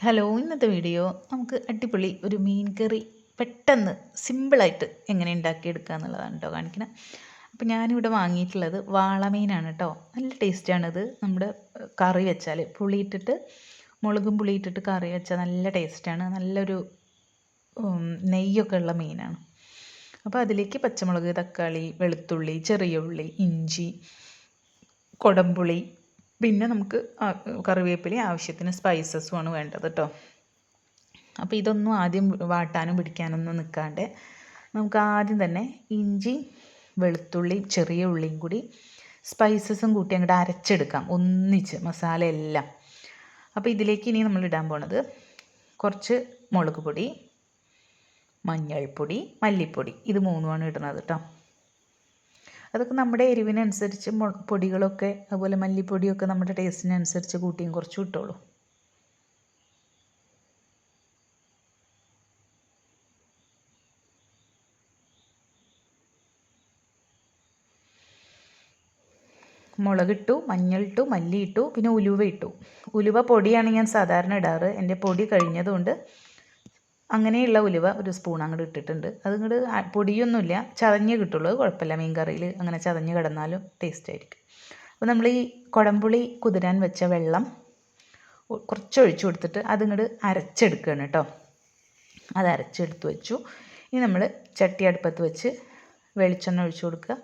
Hello ഇന്നത്തെ video നമുക്ക് അടിപൊളി ഒരു മീൻ കറി പെട്ടെന്ന് സിമ്പിളായിട്ട് എങ്ങനെ ഉണ്ടാക്കിയെടുക്കുക എന്നുള്ളതാണ് കേട്ടോ കാണിക്കുന്നത് അപ്പോൾ ഞാനിവിടെ വാങ്ങിയിട്ടുള്ളത് വാളമീനാണ് കേട്ടോ നല്ല ടേസ്റ്റാണിത് നമ്മുടെ കറി വെച്ചാൽ പുളിയിട്ടിട്ട് മുളകും പുളിയിട്ടിട്ട് കറി വെച്ചാൽ നല്ല ടേസ്റ്റാണ് നല്ലൊരു നെയ്യൊക്കെ ഉള്ള മീനാണ്. അപ്പോൾ അതിലേക്ക് പച്ചമുളക് തക്കാളി വെളുത്തുള്ളി ചെറിയ ഉള്ളി ഇഞ്ചി കൊടംപുളി പിന്നെ നമുക്ക് കറിവേപ്പില ആവശ്യത്തിന് സ്പൈസസും ആണ് വേണ്ടത് കേട്ടോ അപ്പോൾ ഇതൊന്നും ആദ്യം വാട്ടാനും പിടിക്കാനൊന്നും നിൽക്കാണ്ട് നമുക്ക് ആദ്യം തന്നെ ഇഞ്ചി വെളുത്തുള്ളി ചെറിയ ഉള്ളിയും കൂടി സ്പൈസസും കൂട്ടി അങ്ങോട്ട് അരച്ചെടുക്കാം ഒന്നിച്ച് മസാല എല്ലാം. അപ്പോൾ ഇതിലേക്ക് ഇനി നമ്മൾ ഇടാൻ പോണത് കുറച്ച് മുളക് പൊടി മഞ്ഞൾപ്പൊടി മല്ലിപ്പൊടി. ഇത് മൂന്നുമാണ് ഇടുന്നത് കേട്ടോ അതൊക്കെ നമ്മുടെ എരിവിനനുസരിച്ച് പൊടികളൊക്കെ അതുപോലെ മല്ലിപ്പൊടിയൊക്കെ നമ്മുടെ ടേസ്റ്റിനനുസരിച്ച് കൂട്ടിയും കുറച്ച് ഇട്ടോളൂ. മുളകിട്ടു മഞ്ഞളിട്ടു മല്ലി ഇട്ടു പിന്നെ ഉലുവ ഇട്ടു ഉലുവ പൊടിയാണ് ഞാൻ സാധാരണ ഇടാറ്. എന്റെ പൊടി കഴിഞ്ഞതുകൊണ്ട് അങ്ങനെയുള്ള ഉലുവ ഒരു സ്പൂൺ അങ്ങോട്ട് ഇട്ടിട്ടുണ്ട്. അത് ഇങ്ങോട്ട് പൊടിയൊന്നുമില്ല. ചതഞ്ഞ് കിട്ടുള്ളൂ. കുഴപ്പമില്ല. മീൻ കറിയിൽ അങ്ങനെ ചതഞ്ഞ് കിടന്നാലും ടേസ്റ്റ് ആയിരിക്കും. അപ്പോൾ നമ്മൾ ഈ കുടംപുളി കുതിരാൻ വെച്ച വെള്ളം കുറച്ച് ഒഴിച്ചു കൊടുത്തിട്ട് അതിങ്ങോട്ട് അരച്ചെടുക്കുകയാണ് കേട്ടോ. അത് അരച്ചെടുത്ത് വെച്ചു. ഇനി നമ്മൾ ചട്ടി അടുപ്പത്ത് വെച്ച് വെളിച്ചെണ്ണ ഒഴിച്ചു കൊടുക്കുക.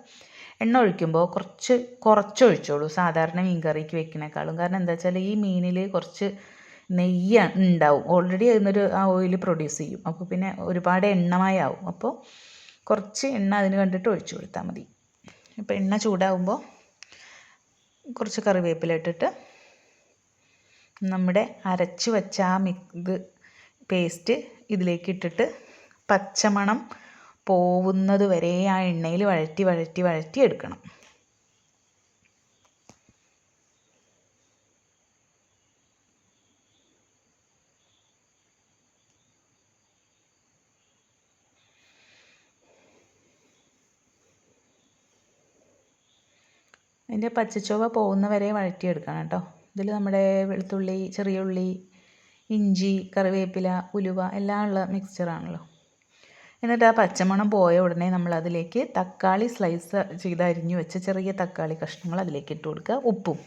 എണ്ണ ഒഴിക്കുമ്പോൾ കുറച്ച് കുറച്ച് ഒഴിച്ചോളൂ. സാധാരണ മീൻ കറിക്ക് വെക്കുന്നേക്കാളും കാരണം എന്താ വെച്ചാൽ ഈ മീനിൽ കുറച്ച് നെയ്യ് ഉണ്ടാവും. ഓൾറെഡി അതിനൊരു ആ ഓയിൽ പ്രൊഡ്യൂസ് ചെയ്യും. അപ്പോൾ പിന്നെ ഒരുപാട് എണ്ണമയാവും അപ്പോൾ കുറച്ച് എണ്ണ അതിന് കണ്ടിട്ട് ഒഴിച്ചു കൊടുത്താൽ മതി. അപ്പോൾ എണ്ണ ചൂടാകുമ്പോൾ കുറച്ച് കറിവേപ്പില ഇട്ടിട്ട് നമ്മുടെ അരച്ച് വെച്ച ആ ഇത് പേസ്റ്റ് ഇതിലേക്ക് ഇട്ടിട്ട് പച്ചമണം പോവുന്നത് വരെ ആ എണ്ണയിൽ വഴറ്റി വഴറ്റി വഴറ്റി എടുക്കണം. അതിന്റെ പച്ചച്ചുവ പോകുന്ന വരെ വഴറ്റിയെടുക്കണം കേട്ടോ. ഇതിൽ നമ്മുടെ വെളുത്തുള്ളി ചെറിയ ഉള്ളി ഇഞ്ചി കറിവേപ്പില ഉലുവ എല്ലാം ഉള്ള മിക്സ്ചറാണല്ലോ എന്നിട്ട് ആ പച്ചമണം പോയ ഉടനെ നമ്മൾ അതിലേക്ക് തക്കാളി സ്ലൈസ് ചെയ്ത് അരിഞ്ഞു വെച്ച ചെറിയ തക്കാളി കഷ്ണങ്ങൾ അതിലേക്ക് ഇട്ട് കൊടുക്കുക. ഉപ്പും.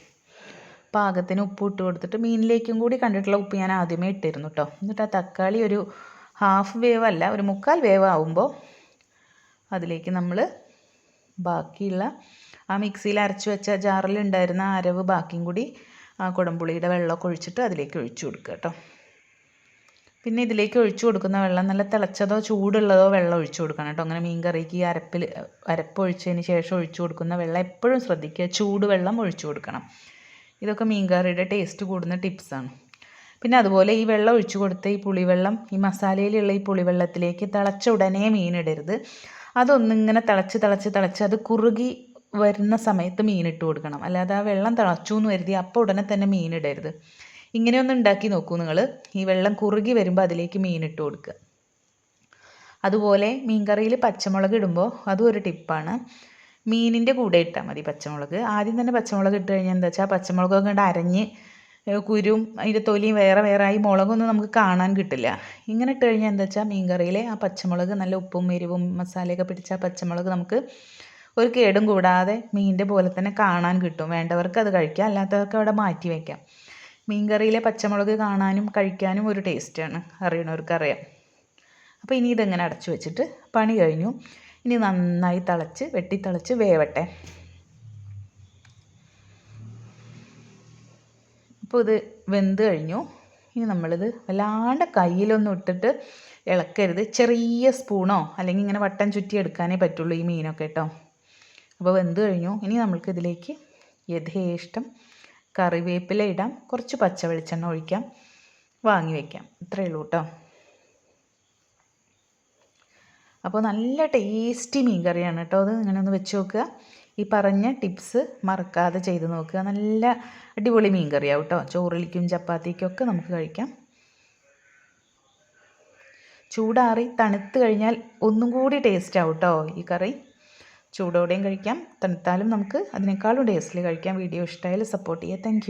പാകത്തിന് ഉപ്പ് ഇട്ട് കൊടുത്തിട്ട് മീനിലേക്കും കൂടി കണ്ടിട്ടുള്ള ഉപ്പ് ഞാൻ ആദ്യമേ ഇട്ടിരുന്നു കേട്ടോ. എന്നിട്ട് ആ തക്കാളി ഒരു ഹാഫ് വേവ് അല്ല ഒരു മുക്കാൽ വേവ് ആവുമ്പോൾ അതിലേക്ക് നമ്മൾ ബാക്കിയുള്ള ആ മിക്സിയിൽ അരച്ച് വെച്ച ജാറിലുണ്ടായിരുന്ന അരവ് ബാക്കിയും കൂടി ആ കുടംപുളിയുടെ വെള്ളമൊക്കെ ഒഴിച്ചിട്ട് അതിലേക്ക് ഒഴിച്ചു കൊടുക്കുക കേട്ടോ. പിന്നെ ഇതിലേക്ക് ഒഴിച്ചു കൊടുക്കുന്ന വെള്ളം നല്ല തിളച്ചതോ ചൂടുള്ളതോ വെള്ളം ഒഴിച്ചു കൊടുക്കണം കേട്ടോ. അങ്ങനെ മീൻ കറിക്ക് ഈ അരപ്പിൽ അരപ്പ് ഒഴിച്ചതിന് ശേഷം ഒഴിച്ചു കൊടുക്കുന്ന വെള്ളം എപ്പോഴും ശ്രദ്ധിക്കുക. ചൂട് വെള്ളം ഒഴിച്ചു കൊടുക്കണം. ഇതൊക്കെ മീൻ കറിയുടെ ടേസ്റ്റ് കൂടുന്ന ടിപ്സാണ് പിന്നെ അതുപോലെ ഈ വെള്ളം ഒഴിച്ചു കൊടുത്ത ഈ പുളിവെള്ളം ഈ മസാലയിലുള്ള ഈ പുളിവെള്ളത്തിലേക്ക് തിളച്ച ഉടനെ മീൻ ഇടരുത്. അതൊന്നിങ്ങനെ തിളച്ച് തിളച്ച് തിളച്ച് അത് കുറുകി വരുന്ന സമയത്ത് മീനിട്ട് കൊടുക്കണം. അല്ലാതെ ആ വെള്ളം തിളച്ചു എന്ന് കരുതി അപ്പോൾ ഉടനെ തന്നെ മീനിടരുത്. ഇങ്ങനെയൊന്ന് ഉണ്ടാക്കി നോക്കൂ നിങ്ങൾ ഈ വെള്ളം കുറുകി വരുമ്പോൾ അതിലേക്ക് മീനിട്ട് കൊടുക്കുക. അതുപോലെ മീൻ കറിയിൽ പച്ചമുളക് ഇടുമ്പോൾ അതും ഒരു ടിപ്പാണ്. മീനിന്റെ കൂടെ ഇട്ടാൽ മതി പച്ചമുളക്. ആദ്യം തന്നെ പച്ചമുളക് ഇട്ട് കഴിഞ്ഞാൽ എന്താ വെച്ചാൽ പച്ചമുളകൊക്കെ കണ്ട് അരഞ്ഞ് കുരും അതിന്റെ തൊലിയും വേറെ വേറെ ആയി മുളകൊന്നും നമുക്ക് കാണാൻ കിട്ടില്ല. ഇങ്ങനെ ഇട്ട് കഴിഞ്ഞാൽ എന്താ വെച്ചാൽ മീൻ കറിയിലെ ആ പച്ചമുളക് നല്ല ഉപ്പും എരിവും മസാലയൊക്കെ പിടിച്ച ആ പച്ചമുളക് നമുക്ക് ഒരു കേടും കൂടാതെ മീനിന്റെ പോലെ തന്നെ കാണാൻ കിട്ടും. വേണ്ടവർക്ക് അത് കഴിക്കാം അല്ലാത്തവർക്ക് അവിടെ മാറ്റി വയ്ക്കാം മീൻ കറിയിലെ പച്ചമുളക് കാണാനും കഴിക്കാനും ഒരു ടേസ്റ്റാണ് അറിയണവർക്കറിയാം. അപ്പോൾ ഇനി ഇതെങ്ങനെ അടച്ചു വെച്ചിട്ട് പണി കഴിഞ്ഞു. ഇനി നന്നായി തിളച്ച് വെട്ടിത്തിളച്ച് വേവട്ടെ. അപ്പോൾ ഇത് വെന്ത് കഴിഞ്ഞു. ഇനി നമ്മളിത് വല്ലാണ്ട് കയ്യിലൊന്നും ഇട്ടിട്ട് ഇളക്കരുത്. ചെറിയ സ്പൂണോ അല്ലെങ്കിൽ ഇങ്ങനെ വട്ടം ചുറ്റി എടുക്കാനേ പറ്റുള്ളൂ ഈ മീനൊക്കെ കേട്ടോ. അപ്പോൾ വെന്ത് കഴിഞ്ഞു. ഇനി നമ്മൾക്ക് ഇതിലേക്ക് യഥേഷ്ടം കറിവേപ്പില ഇടാം. കുറച്ച് പച്ച വെളിച്ചെണ്ണ ഒഴിക്കാം. വാങ്ങി വയ്ക്കാം ഇത്രയേ ഉള്ളൂ കേട്ടോ. അപ്പോൾ നല്ല ടേസ്റ്റി മീൻ കറിയാണ് കേട്ടോ. അത് ഇങ്ങനെ ഒന്ന് വെച്ച് നോക്കുക. ഈ പറഞ്ഞ ടിപ്സ് മറക്കാതെ ചെയ്ത് നോക്കുക. നല്ല അടിപൊളി മീൻ കറിയാവും കേട്ടോ. ചോറിലിക്കും ചപ്പാത്തിക്കും ഒക്കെ നമുക്ക് കഴിക്കാം. ചൂടാറി തണുത്ത് കഴിഞ്ഞാൽ ഒന്നും കൂടി ടേസ്റ്റ് ആവും കേട്ടോ ഈ കറി. ചൂടോടെയും കഴിക്കാം. തണുത്താലും നമുക്ക് അതിനേക്കാളും ടേസ്റ്റിൽ കഴിക്കാം. വീഡിയോ ഇഷ്ടമായാലും സപ്പോർട്ട് ചെയ്യാം താങ്ക്